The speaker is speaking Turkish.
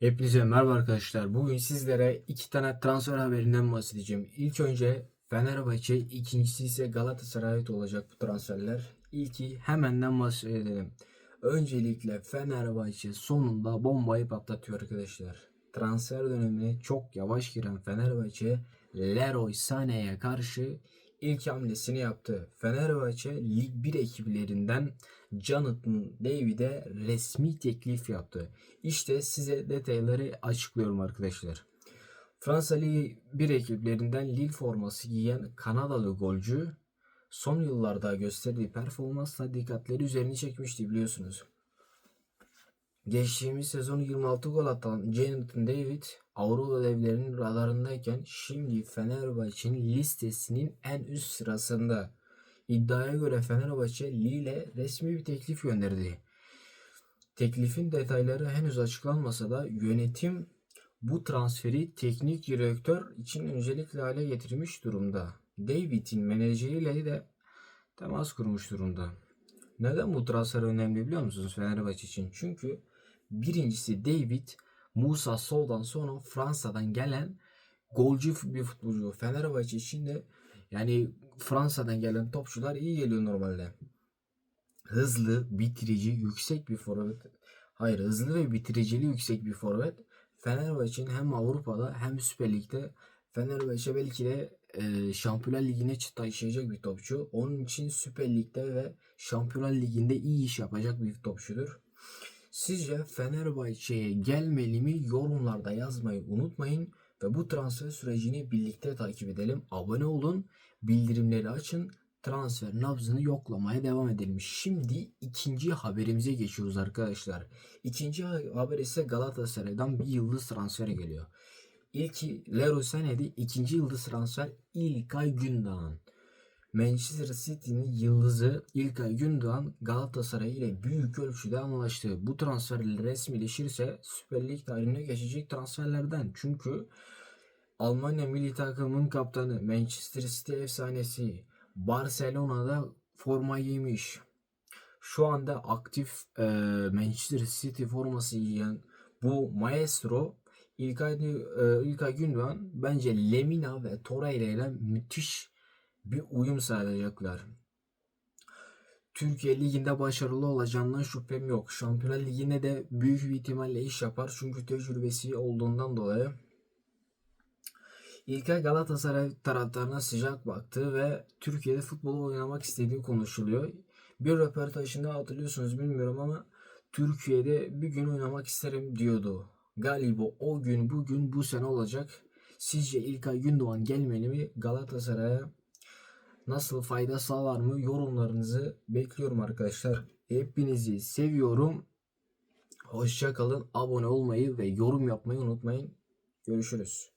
Hepinize merhaba arkadaşlar. Bugün sizlere iki tane transfer haberinden bahsedeceğim. İlk önce Fenerbahçe, ikincisi ise Galatasaray'a ait olacak bu transferler. İlki hemenden bahsedelim. Öncelikle Fenerbahçe sonunda bombayı patlatıyor arkadaşlar. Transfer dönemine çok yavaş giren Fenerbahçe, Leroy Sané'ye karşı ilk hamlesini yaptı. Fenerbahçe Lig 1 ekiplerinden Jonathan David'e resmi teklif yaptı. İşte size detayları açıklıyorum arkadaşlar. Fransa Ligi 1 ekiplerinden Lille forması giyen Kanadalı golcü son yıllarda gösterdiği performansla dikkatleri üzerine çekmişti biliyorsunuz. Geçtiğimiz sezon 26 gol atan Jonathan David Avrupa devlerinin radarındayken şimdi Fenerbahçe'nin listesinin en üst sırasında. İddiaya göre Fenerbahçe Lille'e resmi bir teklif gönderdi. Teklifin detayları henüz açıklanmasa da yönetim bu transferi teknik direktör için öncelikli hale getirmiş durumda. David'in menajeriyle de temas kurmuş durumda. Neden bu transfer önemli biliyor musunuz Fenerbahçe için? Çünkü birincisi David Musa Sol'dan sonra Fransa'dan gelen golcü bir futbolcu. Fenerbahçe için de yani Fransa'dan gelen topçular iyi geliyor normalde. Hızlı, bitirici, yüksek bir forvet. Hayır hızlı ve bitiriciliği yüksek bir forvet. Fenerbahçe'nin hem Avrupa'da hem Süper Lig'de Fenerbahçe belki de e, Şampiyonlar Ligi'ne taşıyacak bir topçu. Onun için Süper Lig'de ve Şampiyonlar Ligi'nde iyi iş yapacak bir topçudur. Sizce Fenerbahçe'ye gelmeli mi? Yorumlarda yazmayı unutmayın ve bu transfer sürecini birlikte takip edelim. Abone olun, bildirimleri açın, transfer nabzını yoklamaya devam edelim. Şimdi ikinci haberimize geçiyoruz arkadaşlar. İkinci haber ise Galatasaray'dan bir yıldız transferi geliyor. İlki Leroy Sané'di, ikinci yıldız transfer İlkay Gündoğan. Manchester City'nin yıldızı İlkay Gündoğan Galatasaray ile büyük ölçüde anlaştı. Bu transferler resmileşirse Süper Lig tarihine geçecek transferlerden. Çünkü Almanya milli takımının kaptanı Manchester City efsanesi Barcelona'da forma giymiş. Şu anda aktif e, Manchester City forması giyen bu maestro İlkay, e, İlkay Gündoğan bence Lemina ve Torreira ile müthiş bir uyum sağlayacaklar. Türkiye Ligi'nde başarılı olacağından şüphem yok. Şampiyonlar Ligi'ne de büyük bir ihtimalle iş yapar. Çünkü tecrübesi olduğundan dolayı. İlkay Galatasaray taraftarına sıcak baktı ve Türkiye'de futbolu oynamak istediği konuşuluyor. Bir röportajında hatırlıyorsunuz bilmiyorum ama Türkiye'de bir gün oynamak isterim diyordu. Galiba o gün bugün bu sene olacak. Sizce İlkay Gündoğan gelmeli mi Galatasaray'a? Nasıl fayda sağlar mı? Yorumlarınızı bekliyorum arkadaşlar. Hepinizi seviyorum. Hoşça kalın. Abone olmayı ve yorum yapmayı unutmayın. Görüşürüz.